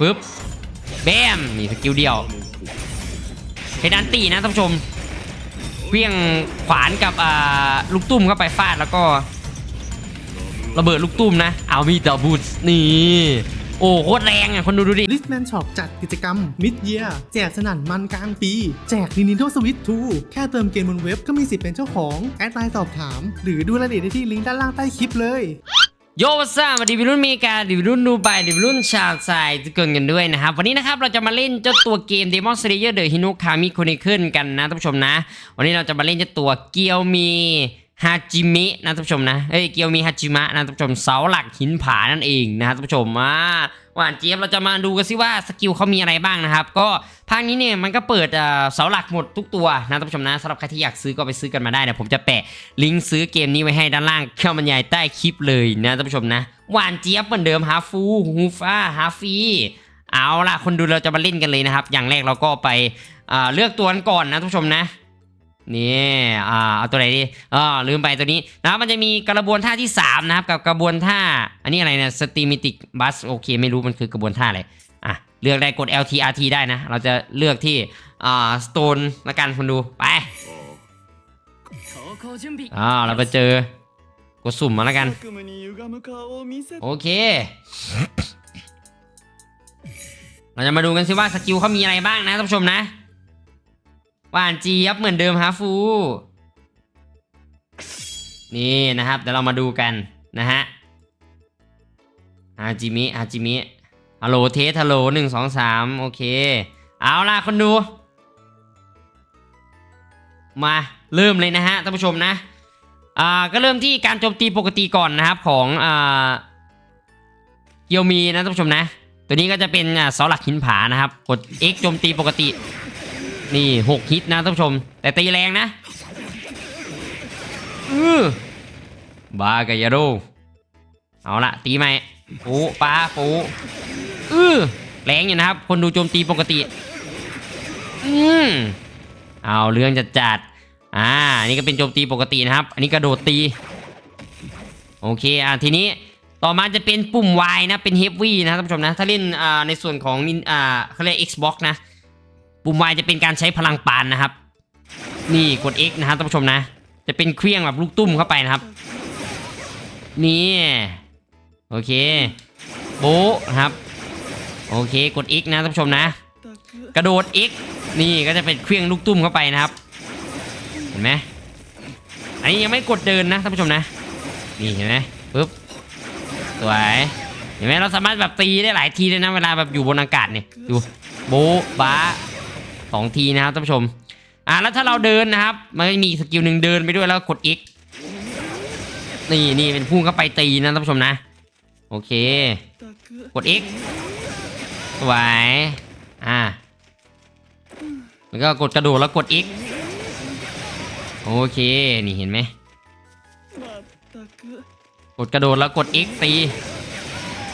ปึ๊บแบมนี่สกิลเดียวเพดานตีนะท่านผู้ชมเพียงขวานกับอ่าลูกตุ้มเข้าไปฟาดแล้วก็ ระเบิดลูกตุ้มนะ เอามีดบูทนี่โอ้โคตรแรงอะ คนดูดูดิ ลิสแมนช็อปจัดกิจกรรม Mid Year แจกสนั่นมันกลางปี แจก Nintendo Switch 2 แค่เติมเกมบนเว็บก็มีสิทธิ์เป็นเจ้าของ แอดไลน์สอบถาม หรือดูรายละเอียดได้ที่ลิงก์ด้านล่างใต้คลิปเลย โยวัสดีวัสดีวิรุ่นเมกาดิวิรุ่นดูไบดิวิรุ่นชาวไซทุกคนกันด้วยนะครับ วันนี้นะครับเราจะมาเล่นเจ้าตัวเกม Demon Slayer The Hinokami Chronicle กันนะท่านผู้ชมนะ วันนี้เราจะมาเล่นเจ้าตัวเกียวมีฮาจิมินะท่านผู้ชมนะเอ้ยเกียวมีฮาจิมะนะท่านผู้ชมเสาหลักหินผานั่นเองนะท่านผู้ชมมา หวานเจี๊ยบเราจะมาดูกันสิว่าสกิลเขามีอะไรบ้างนะครับ ก็ภาคนี้เนี่ยมันก็เปิดเสาหลักหมดทุกตัวนะท่านผู้ชมนะสำหรับใครที่อยากซื้อก็ไปซื้อกันมาได้นะผมจะแปะลิงก์ซื้อเกมนี้ไว้ให้ด้านล่างเข้าบรรยายใต้คลิปเลยนะท่านผู้ชมนะหวานเจี๊ยบเหมือนเดิมฮาฟูฮูฟ้าฮาฟีเอาล่ะคนดูเราจะมาเล่นกันเลยนะครับ อย่างแรกเราก็ไปเลือกตัวกันก่อนนะท่านผู้ชมนะ นี่อ่าเอาตัวไหนดีอ๋อลืมไปตัวนี้นะมันจะมีกระบวนท่าที่ 3 นะครับ กับกระบวนท่า อันนี้อะไรเนี่ยสตีมิติกบัสโอเค ไม่รู้มันคือกระบวนท่าอะไรอะเลือกได้กด LTRT ได้นะ เราจะเลือกที่อ่าสโตนละกันคุณดูไปอ่าเราไปเจอกดสุ่มมาละกัน โอเค เราจะมาดูกันซิว่าสกิลเขามีอะไรบ้างนะท่านผู้ชมนะ หวานเจี๊ยบเหมือนเดิมฮะฟู นี่นะครับ เดี๋ยวเรามาดูกันนะฮะฮาจิมิฮาจิมิฮัลโหลเทสฮัลโหลหนึ่งสองสามโอเค เอาล่ะคนดู มาเริ่มเลยนะฮะท่านผู้ชมนะ อ่า ก็เริ่มที่การโจมตีปกติก่อนนะครับของอ่าเกียวมีนะท่านผู้ชมนะ ตัวนี้ก็จะเป็นอ่าเสาหลักหินผานะครับ กด X โจมตีปกติ นี่6ฮิตนะท่านผู้ชม แต่ตีแรงนะอือบากายาโดเอาละตีไหมปูปลาปูอือแรงอยู่นะครับ คนดูโจมตีปกติ อืมเอาเรื่องจัดจัดอ่านี่ก็เป็นโจมตีปกตินะครับ อันนี้กระโดดตี โอเคอะทีนี้ต่อมาจะเป็นปุ่ม Y นะ เป็น Heavy นะท่านผู้ชมนะ ถ้าเล่นอ่าในส่วนของอ่าเขาเรียก Xbox นะ ปุ่ม Y จะเป็นการใช้พลังปานนะครับ นี่กด X นะครับท่านผู้ชมนะ จะเป็นเครื่องแบบลูกตุ้มเข้าไปนะครับ นี่โอเคโบะนะครับ โอเคกด X นะท่านผู้ชมนะ กระโดด X นี่ก็จะเป็นเครื่องลูกตุ้มเข้าไปนะครับ เห็นไหมอันนี้ยังไม่กดเดินนะท่านผู้ชมนะ นี่เห็นไหมปึ๊บสวยเห็นไหมเราสามารถแบบตีได้หลายทีเลยนะเวลาแบบอยู่บนอากาศเนี่ยดูโบะบ้า สองทีนะครับท่านผู้ชมอะแล้วถ้าเราเดินนะครับ มันมีสกิลหนึ่งเดินไปด้วยแล้วกด X นี่นี่เป็นพุ่งเข้าไปตีนะท่านผู้ชมนะ โอเค กด X สวยอ่าแล้วก็กดกระโดดแล้วกด X โอเคนี่เห็นไหมกดกระโดดแล้วกด X ตี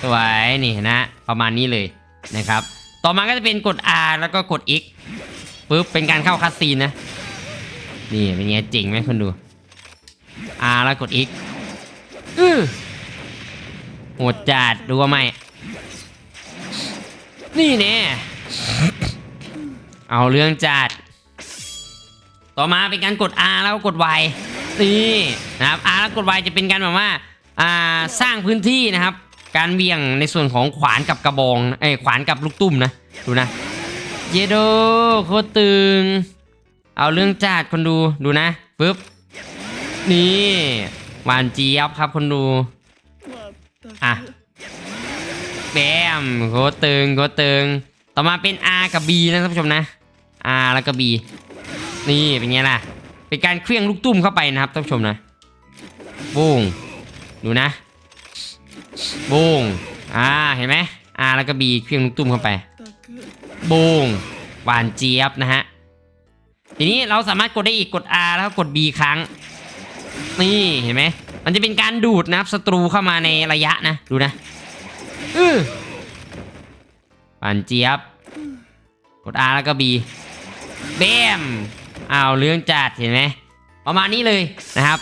สวยนี่นะ ประมาณนี้เลยนะครับ ต่อมาก็จะเป็นกด R แล้วก็กด X ปึ๊บเป็นการเข้าคัสซีนนะ นี่เป็นไงเจ๋งไหมคนดู R แล้วกด X อือโหดจัดดูว่าไหมนี่แน่เอาเรื่องจัด ต่อมาเป็นการกด R แล้วก็กด Y นี่นะครับ R แล้วกด Y จะเป็นการแบบว่า อ่า สร้างพื้นที่นะครับ การเวี่ยงในส่วนของขวานกับกระบองไอ้ขวานกับลูกตุ้มนะดูนะเยโดโคตึงเอาเรื่องจัดคนดูดูนะปึ๊บนี่หวานเจี๊ยบครับคนดูอะแบมโคตึงโคตึงต่อมาเป็น R กับ B นะท่านผู้ชมนะ R แล้วก็ B นี่เป็นไงล่ะเป็นการเคลื่องลูกตุ้มเข้าไปนะครับท่านผู้ชมนะบุ้งดูนะ บุ้งอ่าเห็นไหม R แล้วก็ B เคลื่องลูกตุ้มเข้าไปบุ้งหวานเจี๊ยบนะฮะทีนี้เราสามารถกดได้อีกกด R แล้วกกด B ครั้ง นี่เห็นไหมมันจะเป็นการดูดนะครับศัตรูเข้ามาในระยะนะ ดูนะอือหวานเจี๊ยบ กด R แล้วก็ B เบมอ้าวเรื่องจัดเห็นไหมประมาณนี้เลยนะครับ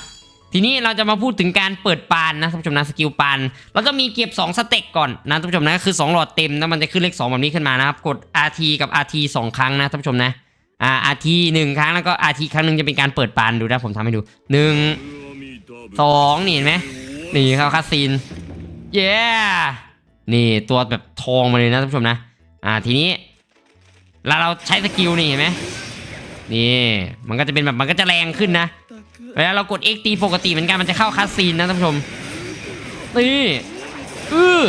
ทีนี้เราจะมาพูดถึงการเปิดปานนะท่านผู้ชมนะสกิลปานเราจะมีเก็บ2สเต็กก่อนนะท่านผู้ชมนะคือ 2 หลอดเต็มนะมันจะขึ้นเลข2แบบนี้ขึ้นมานะครับกด RT กับ RT 2 ครั้งนะท่านผู้ชมนะอ่า RT 1 ครั้งแล้วก็ RT ครั้งหนึ่งจะเป็นการเปิดปานดูนะผมทำให้ดู 1 2 นี่เห็นไหมนี่ครับคาซีนเย้นี่ตัวแบบทองมาเลยนะท่านผู้ชมนะอ่าทีนี้แล้วเราใช้สกิลนี่เห็นไหมนี่มันก็จะเป็นแบบมันก็จะแรงขึ้นนะ เวลาเรากด X ตีปกติเหมือนกันมันจะเข้าคัสซีนนะท่านผู้ชมนี่อือ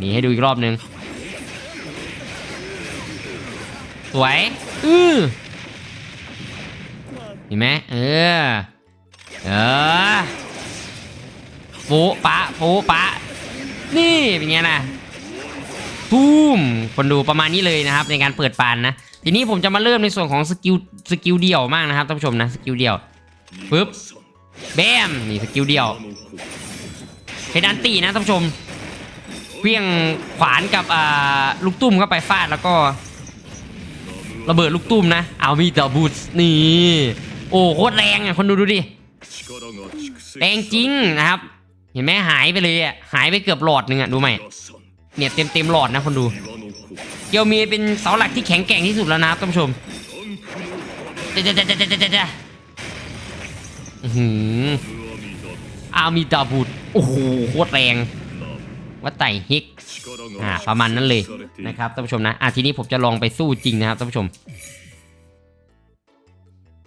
นี่ให้ดูอีกรอบหนึ่งสวยอือเห็นไหมเออ เออโป๊ะปะโป๊ะปะ นี่เป็นไงนะตูมคนดูประมาณนี้เลยนะครับ ในการเปิดปานนะ ทีนี้ผมจะมาเริ่มในส่วนของสกิลสกิลเดี่ยวมากนะครับท่านผู้ชมนะสกิลเดี่ยวปึ๊บแบมนี่สกิลเดี่ยวเพดานตีนะท่านผู้ชมเพียงขวานกับอ่าลูกตุ้มเข้าไปฟาดแล้วก็ ระเบิดลูกตุ้มนะ เอามีดบูทนี่ โอ้โคตรแรงอะคนดูดูดิแรงจริงนะครับ เห็นไหมหายไปเลยอะหายไปเกือบหลอดหนึ่งอะดูไหมเนี่ยเต็มเต็มหลอดนะคนดู เกียวเมียเป็นเสาหลักที่แข็งแกร่งที่สุดแล้วนะท่านผู้ชมเจ๊เจ๊เจ๊เจ๊เจ๊อามีดาบุตโอ้โหโคตรแรงว่าไต่ฮิกอ่าประมาณนั้นเลยนะครับท่านผู้ชมนะอะทีนี้ผมจะลองไปสู้จริงนะครับท่านผู้ชม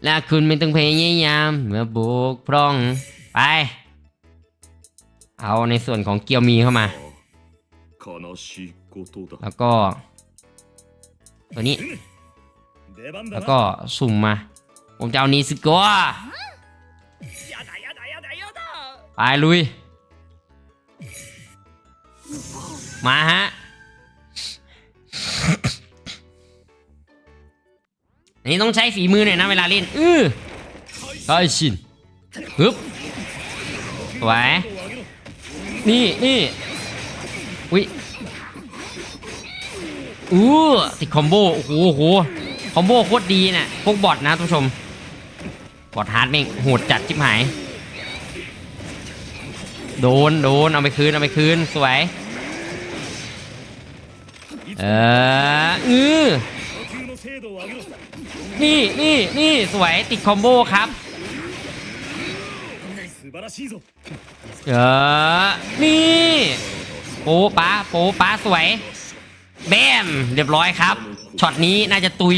และคุณไม่ต้องพยายามเมื่อบุกพร่องไปเอาในส่วนของเกียวมีเข้ามา แล้วก็ ตัวนี้ แล้วก็สุ่มมา ผมจะเอานี้สกัวไปลุย มาฮะอันนี้ต้องใช้ฝีมือหน่อยนะเวลาเล่น อื้อก็ชินฮึบสวยนี่นี่อุ้ย อู้ติดคอมโบโอ้โหโหคอมโบโคตรดีนะ่ะพวกบอทนะทุกชม บอทฮาร์ดแม่งโหดจัดจิบหาย โดนโดนเอาไปคืนเอาไปคืนสวย เอออือนี่นี่นี่สวยติดคอมโบครับเออนี่โป๊ป้าโป๊ป้าสวย แบมเรียบร้อยครับช็อตนี้น่าจะตุย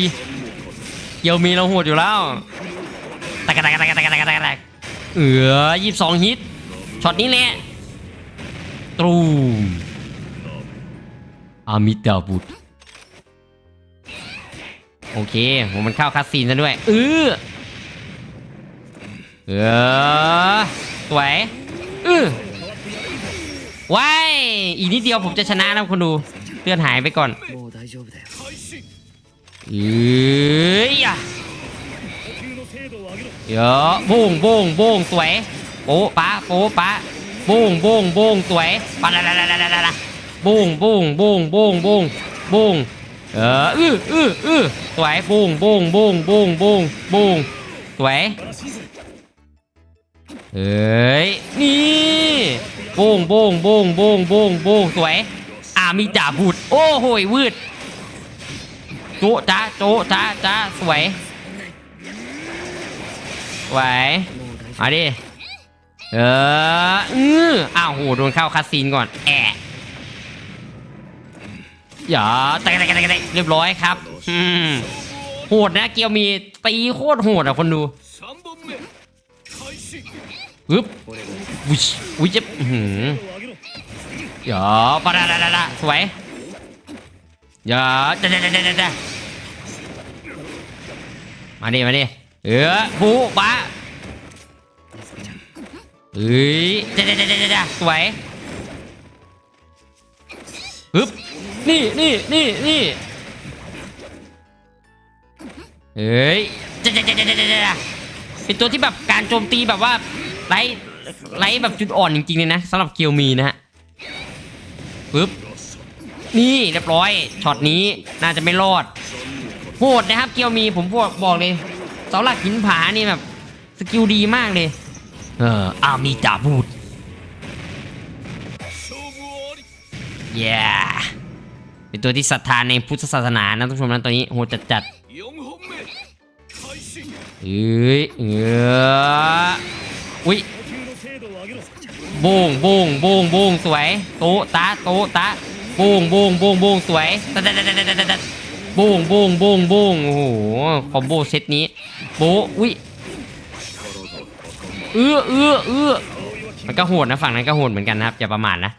เยวมีเราหดอยู่แล้วตะกะตะกะตะกะตะกะตะกะตะกะเออยี่สิบสองฮิตช็อตนี้แหละตรูมอามิดาบุตรโอเคผมมันเข้าคัสซีนซะด้วยเออเออสวยเออว้อีกนิดเดียวผมจะชนะนะคนดู เตือนหายไปก่อนเอ้ยเดี๋บุ้งบุ้งบุ้งสวยโป๊ะปะโป๊ะปะบุ้งบุ้งบุ้งสวยปะละละละละละะบุ้งบุ้งบุ้งบุ้งบุ้งบุ้งเอออืออืออสวยบุ้งบุ้งบุ้งบุ้งบุ้งบุ้งสวยเฮ้ยนี่บุ้งบุ้งบุ้งบุ้งบุ้งบุ้งสวย มีจ่าบูดโอ้โหยวืดโจ๊ะจ้าโจ๊ะจ้าจ้าสวยไหวมาดิเอออืออ้าวโหโดนเข้าคาสินก่อนแอะอย่าแต่แต่แต่ตเรียบร้อยครับอืมโหดนะเกียวมีตีโคตรโหดอะคนดูอึ๊บวิชวิชหื เดี๋ยวปะละละละสวยเดี๋ยวเดี๋ยวเดี๋เจมาดิมาดิเออผู้ปะเฮ้ยเดี๋ยวเดี๋เจสวยฮึบนี่นี่นี่นี่เฮ้ยเดี๋ยวเดี๋ยวเจเจเป็นตัวที่แบบการโจมตีแบบว่าไร้ไร้แบบจุดอ่อนจริงๆเลยนะสำหรับเกียวมีนะฮะ ปึ๊บนี่เรียบร้อยช็อตนี้น่าจะไม่รอดโหดนะครับเกียวมีผมพวกบอกเลยเสาหลักหินผานี่แบบสกิลดีมากเลย เอออามีจ่าพูดเย้เป็นตัวที่ศรัทธาในพุทธศาสนานะทุกผู้ชมนะตัวนี้โหดจัดจัดเอ้ยเอออุ้ย บูงบูงบูงบูงสวยโตตะโตตะบูงบูงบูงบูงสวยบูงบูงบูงบูงโอ้โหคอมโบเซตนี้โบอุ้ยเอื้อเอื้อเอื้อมันก็โหดนะฝั่งนั้นก็โหดเหมือนกันนะครับอย่าประมาทนะ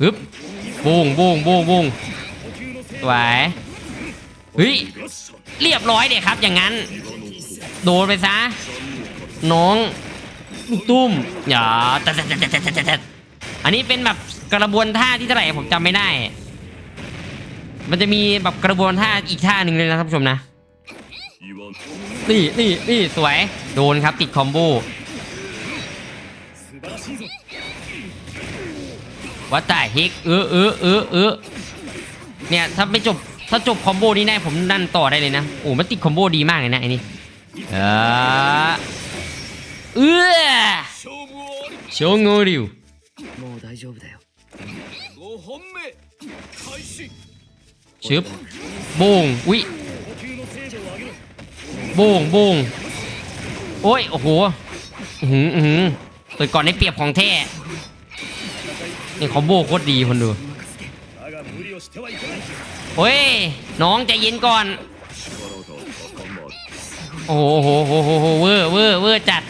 ฮึบบูงบูงบูงบูงสวยเฮ้ยเรียบร้อยเด็กครับอย่างนั้น โดนไปซะน้อง ตุ้มอย่าแต่แต่แต่แต่แต่อันนี้เป็นแบบกระบวนท่าที่เท่าไหร่ผมจำไม่ได้ มันจะมีแบบกระบวนท่าอีกท่าหนึ่งเลยนะท่านผู้ชมนะ นี่นี่นี่สวย โดนครับติดคอมโบว่าตตาฮิกเออเออเออเออเนี่ยถ้าไม่จบถ้าจบคอมโบนี้แน่ผมนั่นต่อได้เลยนะ โอ้มันติดคอมโบดีมากเลยนะไอ้นี่เออ เออชงโงริวชึบโบงวิโบงโบงโอ้ย โอ้โหหืมหืมเปิดก่อนได้เปรียบของแท้นี่คอมโบโคตรดีคนดูโอ้ย น้องใจเย็นก่อน โอ้โหโหโหโหเวอร์เวอร์เวอร์จัด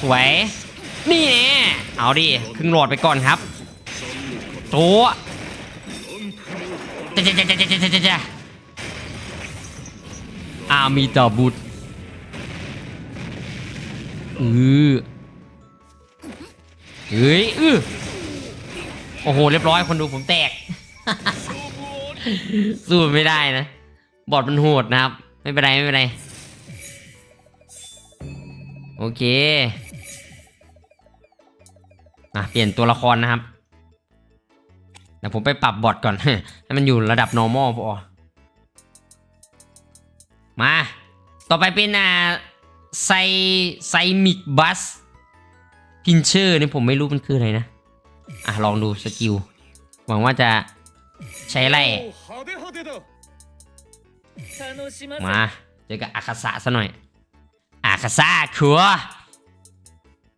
สวย นี่แน่เอาดิครึ่งหลอดไปก่อนครับโตะจะจะจะจะจะจะจะจะอามีตาบุตรอือเฮ้ยอือโอ้โห เรียบร้อยคนดูผมแตก สู้ไม่ได้นะ บอดมันโหดนะครับ ไม่เป็นไร ไม่เป็นไร โอเคอะเปลี่ยนตัวละครนะครับเดี๋ยวผมไปปรับบอทก่อน ให้มันอยู่ระดับ normal พอ มา ต่อไปเป็นอ่าไซไซมิกบัสพินเชอร์นี่ผมไม่รู้มันคืออะไรนะ อะ ลองดูสกิล หวังว่าจะใช้ไรมา เจอกับอาคาสะซะหน่อย อาคาสะคัว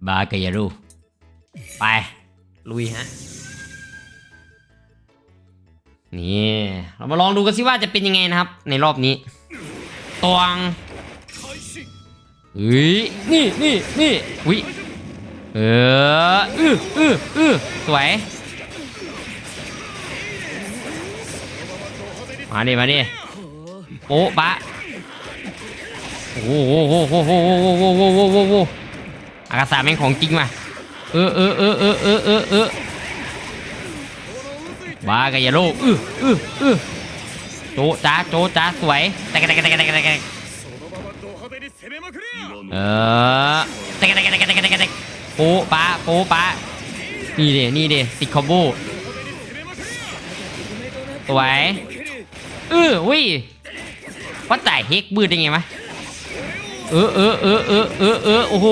บากยารุไป ลุยฮะ นี่ เรามาลองดูกันสิว่าจะเป็นยังไงนะครับ ในรอบนี้ตวงเฮ้ยนี่นี่นี่อุ้ยเอออืออืออือสวย มาดิมาดิโอ้ปะ โอ้โหโอโหโอ้โหโอ้โหโหอ้อากาศแม่งของจริงมาเออเออเออเออเออเออเออบ้ากายาโลอื้ออเออเออโจจ้าโจจ้าสวยแต่กแต่กันแต่กันแต่กแตกเออแต่กันแตกนแต่กันแตกแตกโป๊ปะโป๊ปะนี่เดนี่เดติดคอมโบสวยเออวิ่งวัดแต่เฮกบืดได้ไงมั้ย เออเออเออเออเออเออโอ้โห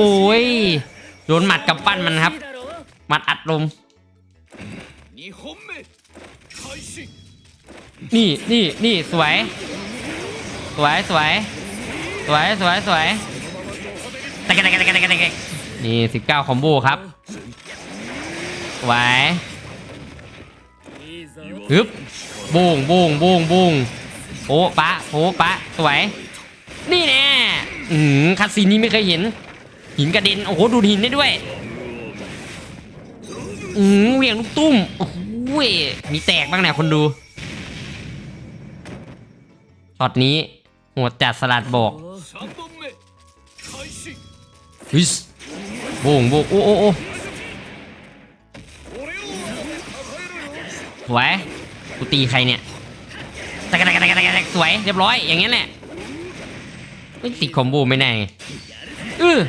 โดนหมัดกับปั้นมันครับ หมัดอัดลม นี่นี่นี่สวย สวยสวย สวยสวยสวยตะกตะกตะกตะกตะกนี่สิบเก้าคอมโบครับสวยฮึบบูงบูงบูงบูงโอ้ปะโอ้ปะสวย นี่เน่ อืมคาสีนี้ไม่เคยเห็น หินกระเด็น โอ้โห ดูหินได้ด้วย อืมเวียงลูกตุ้ม โอ้โหมีแตกบ้างเนี่ยคนดูช็อตนี้หัวจัดสลัดบอกฮิสโบงโบงโอ้โอ้โอ้สวยกูตีใครเนี่ยแตะกันตะกัตะกัตะกันสวยเรียบร้อยอย่างเงี้ยแหละ ไม่ติดคอมโบไม่แน่เออ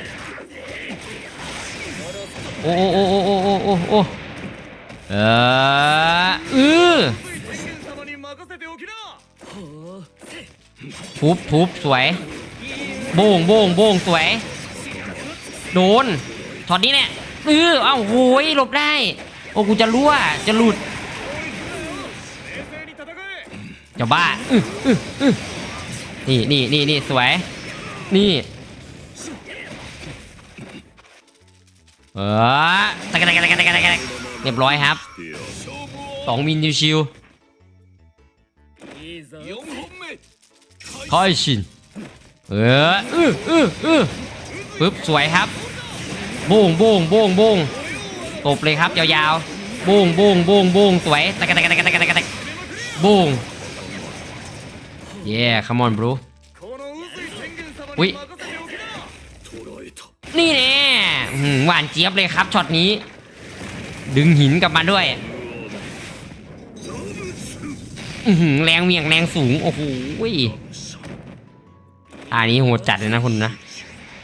โอ้โอ้โอ้โอ้โอ้โอ้โอ้เออเออทุบทุบสวย โบ่งโบ่งโบ่งสวย โดนถอดนี้เนี่ยเออเอ้าโหยหลบได้ โอ้กูจะรั่วจะหลุดจะบ้าอื้ออื้อนี่นี่นี่นี่สวย นี่เออตะกันตะกันตะกันตะกันตะกันเรียบร้อยครับสองมินนิวชิลคอยชินเอออืออืออือปึ๊บสวยครับโบ้งโบ้งโบ้งโบ้งตบเลยครับยาวๆโบ้งโบ้งโบ้งโบ้งสวยตะกันตะกันตะกันตะกันตะกันบ้ง yeah come on bro อุ้ยนี่แน่หวานเจี๊ยบเลยครับช็อตนี้ ดึงหินกลับมาด้วยแรงเวียงแรงสูง โอ้โหท่านี้โหดจัดเลยนะคุณนะ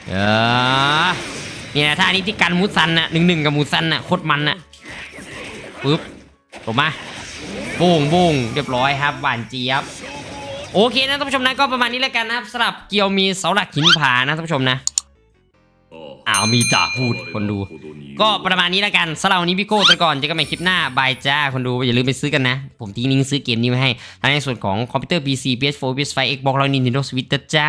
เออเนี่ยท่านี้ที่กันมูซันน่ะหนึ่งหนึ่งกับมูซันน่ะโคตรมันน่ะปึ๊บลงมาโบงโบงเรียบร้อยครับหวานเจี๊ยบ โอเคนะท่านผู้ชมนะก็ประมาณนี้แล้วกันนะครับสำหรับเกียวมีเสาหลักหินผานะท่านผู้ชมนะอ้าวมีจ่าพูดคนดู ก็ประมาณนี้แล้วกันสำหรับวันนี้พี่โก้ตะก่อนจะกันใหม่คลิปหน้าบายจ้าคนดูอย่าลืมไปซื้อกันนะ ผมทิ้งลิงซื้อเกมนี้มาให้ในส่วนของคอมพิวเตอร์ PC PS4 PS5 Xbox แล้ว Nintendo Switch จ้า